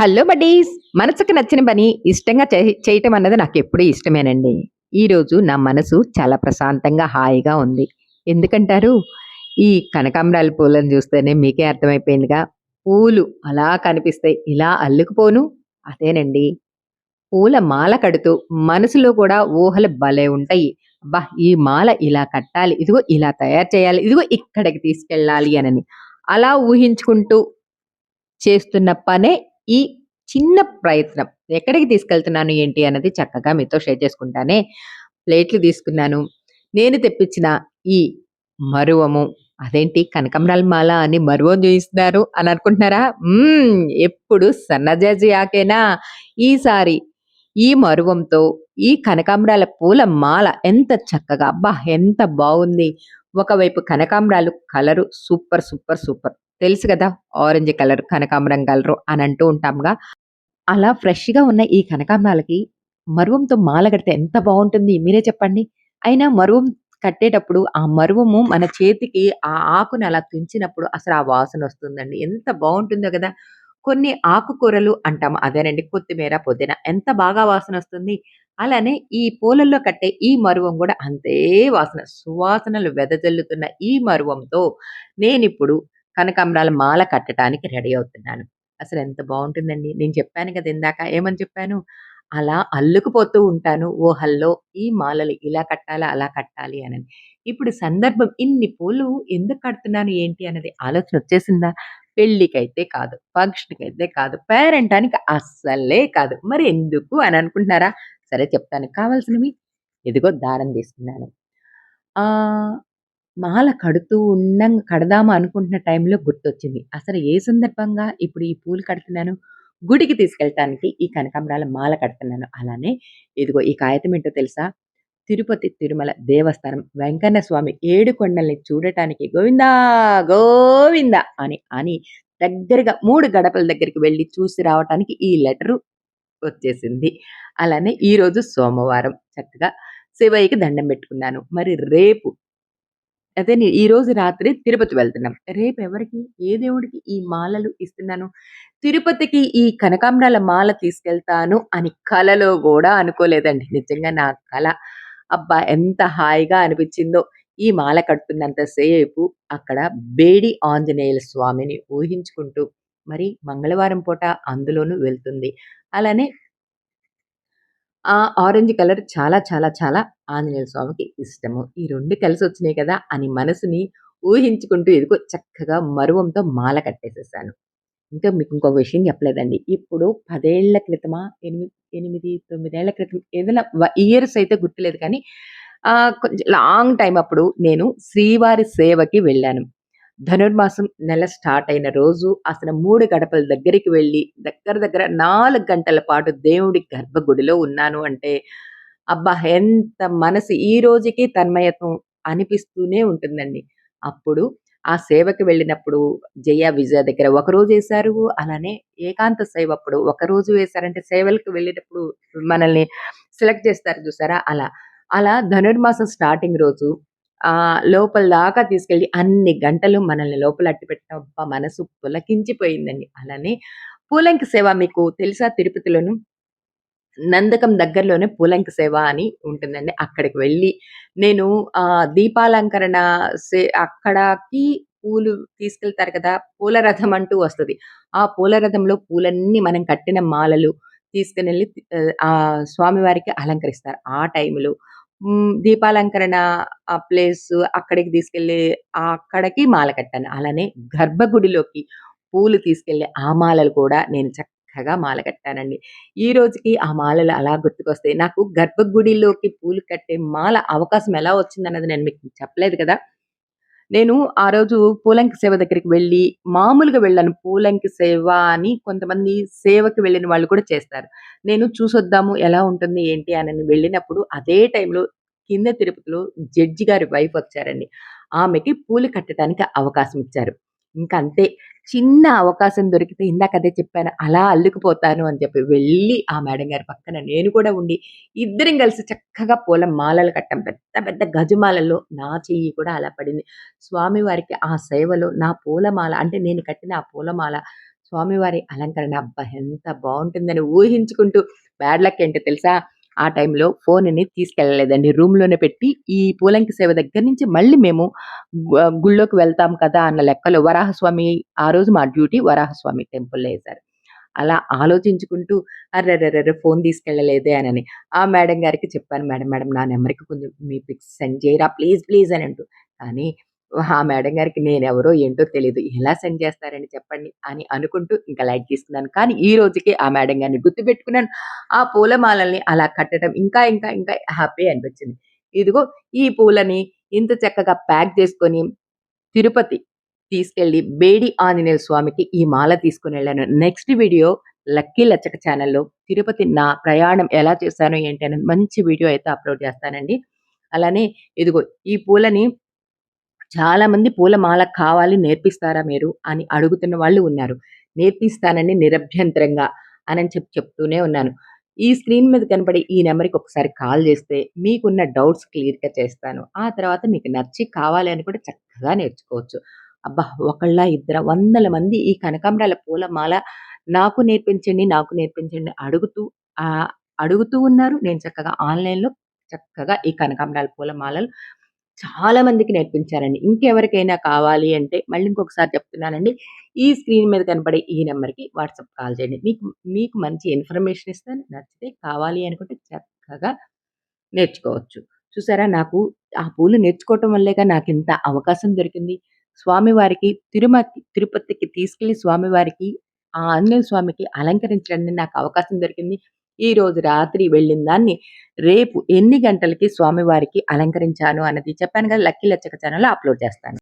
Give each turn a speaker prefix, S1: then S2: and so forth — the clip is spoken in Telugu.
S1: హలో బడ్డీస్ మనసుకు నచ్చిన పని ఇష్టంగా చేయటం అన్నది నాకు ఎప్పుడూ ఇష్టమేనండి. ఈరోజు నా మనసు చాలా ప్రశాంతంగా హాయిగా ఉంది. ఎందుకంటారు? ఈ కనకాంబరాల పూలను చూస్తేనే మీకే అర్థమైపోయిందిగా. పూలు అలా కనిపిస్తాయి. ఇలా అల్లుకుపోను. అదేనండి. పూల మాల కడుతూ మనసులో కూడా ఊహలు భలే ఉంటాయి. అబ్బా ఈ మాల ఇలా కట్టాలి. ఇదిగో ఇలా తయారు చేయాలి. ఇదిగో ఇక్కడికి తీసుకెళ్ళాలి అనని. అలా ఊహించుకుంటూ చేస్తున్న పనే ఈ చిన్న ప్రయత్నం ఎక్కడికి తీసుకెళ్తున్నాను ఏంటి అన్నది చక్కగా మీతో షేర్ చేసుకుంటానే. ప్లేట్లు తీసుకున్నాను. నేను తెప్పించిన ఈ మరువము. అదేంటి కనకమరాల మాల అని మరువం చూయిస్తున్నారు అని అనుకుంటున్నారా? ఎప్పుడు సన్నజాజి ఆకేనా? ఈసారి ఈ మరువంతో ఈ కనకాంబరాల పూల మాల ఎంత చక్కగా అబ్బా ఎంత బాగుంది. ఒకవైపు కనకాంబరాలు కలరు సూపర్ సూపర్ సూపర్. తెలుసు కదా ఆరెంజ్ కలర్ కనకాంబరం కలరు అని అంటూ ఉంటాంగా అలా ఫ్రెష్‌గా ఉన్న ఈ కనకాంబరాలకి మరువంతో మాల కడితే ఎంత బాగుంటుంది మీరే చెప్పండి. అయినా మరువం కట్టేటప్పుడు ఆ మరువము మన చేతికి ఆ ఆకుని అలా తుంచినప్పుడు అసలు ఆ వాసన వస్తుందండి ఎంత బాగుంటుందో కదా కొన్ని ఆకుకూరలు అంటాము అదేనండి కొత్తిమీర, పుదీనా ఎంత బాగా వాసన వస్తుంది అలానే ఈ పూలల్లో కట్టే ఈ మరువం కూడా అంతే వాసన. సువాసనలు వెదజల్లుతున్న ఈ మరువంతో నేనిప్పుడు కనకాంబరాల మాల కట్టడానికి రెడీ అవుతున్నాను. అసలు ఎంత బాగుంటుందండి నేను చెప్పాను కదా ఇందాక ఏమని చెప్పాను? అలా అల్లుకుపోతూ ఉంటాను ఓహల్లో ఈ మాలలు ఇలా కట్టాలా, అలా కట్టాలి అనని. ఇప్పుడు సందర్భం ఇన్ని పూలు ఎందుకు కడుతున్నాను ఏంటి అనేది ఆలోచన వచ్చేసిందా? పెళ్ళికైతే కాదు, ఫంక్షన్‌కైతే కాదు, పేరెంటానికి అస్సలే కాదు. మరి ఎందుకు అని అనుకుంటున్నారా? సరే చెప్తాను. కావాల్సినవి ఇదిగో దారం తీసుకున్నాను. మాల కడుతూ ఉండంగ కడదామా అనుకుంటున్న టైంలో గుర్తొచ్చింది. అసలు ఏ సందర్భంగా ఇప్పుడు ఈ పూలు కడుతున్నాను? గుడికి తీసుకెళ్ళటానికి ఈ కనకాంబరాల మాల కడుతున్నాను. అలానే ఇదిగో ఈ కాగితం ఏంటో తెలుసా? తిరుపతి తిరుమల దేవస్థానం వెంకన్న స్వామి ఏడు కొండల్ని చూడటానికి గోవిందా గోవింద అని అని దగ్గరగా మూడు గడపల దగ్గరికి వెళ్ళి చూసి రావటానికి ఈ లెటరు వచ్చేసింది. అలానే ఈరోజు సోమవారం చక్కగా శివయ్యకి దండం పెట్టుకున్నాను. మరి రేపు అదే ఈ ఈరోజు రాత్రి తిరుపతి వెళ్తున్నాం. రేపు ఎవరికి ఏ దేవుడికి ఈ మాలలు ఇస్తున్నాను? తిరుపతికి ఈ కనకాంబరాల మాల తీసుకెళ్తాను అని కలలో కూడా అనుకోలేదండి. నిజంగా నా కల. అబ్బా! ఎంత హాయిగా అనిపించిందో ఈ మాల కడుతున్నంతసేపు అక్కడ బేడి ఆంజనేయుల స్వామిని ఊహించుకుంటూ మరి మంగళవారం పూట అందులోనూ వెళ్తుంది. అలానే ఆ ఆరెంజ్ కలర్ చాలా చాలా చాలా ఆంజనేయ స్వామికి ఇష్టము. ఈ రెండు కలిసి వచ్చినాయి కదా! అని మనసుని ఊహించుకుంటూ ఎదుగు చక్కగా మరువంతో మాల కట్టేసేసాను. ఇంకా మీకు ఇంకో విషయం చెప్పలేదండి. ఇప్పుడు పదేళ్ళ క్రితమా, ఎనిమిది ఎనిమిది తొమ్మిదేళ్ళ క్రితం ఏదైనా వ ఇయర్స్ అయితే గుర్తులేదు కానీ కొంచెం లాంగ్ టైం అప్పుడు నేను శ్రీవారి సేవకి వెళ్ళాను. ధనుర్మాసం నెల స్టార్ట్ అయిన రోజు అసలు మూడు గడపల దగ్గరికి వెళ్ళి దగ్గర దగ్గర నాలుగు గంటల పాటు దేవుడి గర్భగుడిలో ఉన్నాను అంటే, అబ్బా! ఎంత మనసు ఈ రోజుకి తన్మయత్వం అనిపిస్తూనే ఉంటుందండి. అప్పుడు ఆ సేవకి వెళ్ళినప్పుడు జయ, విజయ దగ్గర ఒకరోజు వేశారు అలానే ఏకాంత సేవ అప్పుడు ఒకరోజు వేశారంటే సేవలకు వెళ్ళేటప్పుడు మనల్ని సెలెక్ట్ చేస్తారు చూసారా? అలా. అలా ధనుర్మాసం స్టార్టింగ్ రోజు ఆ లోపల దాకా తీసుకెళ్ళి అన్ని గంటలు మనల్ని లోపల అట్టిపెట్టడం అబ్బా! మనసు పులకించిపోయిందండి. అలానే పూలంకి సేవ మీకు తెలుసా తిరుపతిలోను? నందకం దగ్గరలోనే పూలంకి సేవ అని ఉంటుందండి. అక్కడికి వెళ్ళి నేను దీపాలంకరణ సే అక్కడకి పూలు తీసుకెళ్తారు కదా! పూల రథం అంటూ వస్తుంది ఆ పూల రథంలో పూలన్నీ మనం కట్టిన మాలలు తీసుకుని వెళ్ళి ఆ స్వామివారికి అలంకరిస్తారు. ఆ టైంలో దీపాలంకరణ ఆ ప్లేస్ అక్కడికి తీసుకెళ్ళి అక్కడికి మాల కట్టాను. అలానే గర్భగుడిలోకి పూలు తీసుకెళ్ళి ఆ మాలలు కూడా నేను చక్కగా మాల కట్టానండి. ఈ రోజుకి ఆ మాలలు అలా గుర్తుకొస్తాయి. నాకు గర్భగుడిలోకి పూలు కట్టే మాల అవకాశం ఎలా వచ్చిందన్నది నేను మీకు చెప్పలేదు కదా! నేను ఆ రోజు పూలంకి సేవ దగ్గరికి వెళ్ళి మామూలుగా వెళ్ళాను. పూలంకి సేవ అని కొంతమంది సేవకి వెళ్ళిన వాళ్ళు కూడా చేస్తారు. నేను చూసొద్దాము ఎలా ఉంటుంది ఏంటి అని వెళ్ళినప్పుడు అదే టైంలో కింద తిరుపతిలో జడ్జి గారి వైఫ్ వచ్చారండి. ఆమెకి పూలు కట్టడానికి అవకాశం ఇచ్చారు. ఇంక అంతే. చిన్న అవకాశం దొరికితే ఇందాక అదే చెప్పాను. అలా అల్లుకుపోతాను అని చెప్పి వెళ్ళి ఆ మేడం గారి పక్కన నేను కూడా ఉండి ఇద్దరం కలిసి చక్కగా పూల మాలలు కట్టాం. పెద్ద పెద్ద గజమాలలో నా చెయ్యి కూడా అలా పడింది. స్వామివారికి ఆ సేవలో నా పూలమాల అంటే నేను కట్టిన ఆ పూలమాల స్వామివారి అలంకరణ అబ్బా! ఎంత బాగుంటుందని ఊహించుకుంటూ బ్యాడ్ లక్ ఏంటో తెలుసా? ఆ టైంలో ఫోన్ని తీసుకెళ్ళలేదండి. రూమ్‌లోనే పెట్టి ఈ పూలంకి సేవ దగ్గర నుంచి మళ్ళీ మేము గుళ్ళోకి వెళ్తాం కదా! అన్న లెక్కలో వరాహస్వామి ఆ రోజు మా డ్యూటీ వరాహస్వామి టెంపుల్‌లో వేశారు అలా ఆలోచించుకుంటూ అర్రెర్రెర్రె! ఫోన్ తీసుకెళ్ళలేదే అని ఆ మేడం గారికి చెప్పాను. మేడం, మేడం నా నెంబర్కి కొంచెం మీ పిక్స్ సెండ్ చేయరా ప్లీజ్, ప్లీజ్ అని అంటూ. కానీ ఆ మేడం గారికి నేనెవరో ఏంటో తెలీదు. ఎలా సెండ్ చేస్తారని చెప్పండి అని అనుకుంటూ ఇంకా లైట్ తీసుకున్నాను. కానీ ఈ రోజుకి ఆ మేడం గారిని గుర్తుపెట్టుకున్నాను. ఆ పూలమాలల్ని అలా కట్టడం ఇంకా ఇంకా ఇంకా హ్యాపీ అనిపించింది. ఇదిగో ఈ పూలని ఇంత చక్కగా ప్యాక్ చేసుకొని తిరుపతి తీసుకెళ్ళి బేడి ఆంజనేయ స్వామికి ఈ మాల తీసుకుని వెళ్ళాను నెక్స్ట్ వీడియో లక్కీ లచ్చక ఛానెల్‌లో తిరుపతి నా ప్రయాణం ఎలా చేశాను ఏంటి అనేది మంచి వీడియో అయితే అప్‌లోడ్ చేస్తానండి. అలానే ఇదిగో ఈ పూలని చాలామంది పూలమాల కావాలి నేర్పిస్తారా మీరు అని అడుగుతున్న వాళ్ళు ఉన్నారు. నేర్పిస్తానని నిరభ్యంతరంగా అని చెప్పి చెప్తూనే ఉన్నాను. ఈ స్క్రీన్ మీద కనపడే ఈ నెంబర్కి ఒకసారి కాల్ చేస్తే మీకున్న డౌట్స్ క్లియర్‌గా చేస్తాను. ఆ తర్వాత మీకు నచ్చి కావాలి అని కూడా చక్కగా నేర్చుకోవచ్చు. అబ్బా! ఒకళ్ళ ఇద్దరు వందల మంది ఈ కనకాంబరాల పూలమాల నాకు నేర్పించండి, నాకు నేర్పించండి అడుగుతూ అడుగుతూ ఉన్నారు. నేను చక్కగా ఆన్‌లైన్‌లో చక్కగా ఈ కనకాంబరాల పూలమాలలు చాలా మందికి నేర్పించారండి ఇంకెవరికైనా కావాలి అంటే మళ్ళీ ఇంకొకసారి చెప్తున్నానండి. ఈ స్క్రీన్ మీద కనపడే ఈ నెంబర్కి వాట్సాప్ కాల్ చేయండి. మీకు మీకు మంచి ఇన్ఫర్మేషన్ ఇస్తాను. నచ్చితే కావాలి అనుకుంటే చక్కగా నేర్చుకోవచ్చు. చూసారా నాకు ఆ పూలు నేర్చుకోవటం వల్లేగా ఇంత అవకాశం దొరికింది. స్వామివారికి తిరుమతి తిరుపతికి తీసుకెళ్ళి స్వామివారికి ఆ ఆంజనేయ స్వామికి అలంకరించడానికి నాకు అవకాశం దొరికింది. ఈరోజు రాత్రి వెళ్ళిన దాన్ని రేపు ఎన్ని గంటలకి స్వామివారికి అలంకరించాను అన్నది చెప్పాను కదా! లక్కీ లచ్చక ఛానల్లో అప్‌లోడ్ చేస్తాను.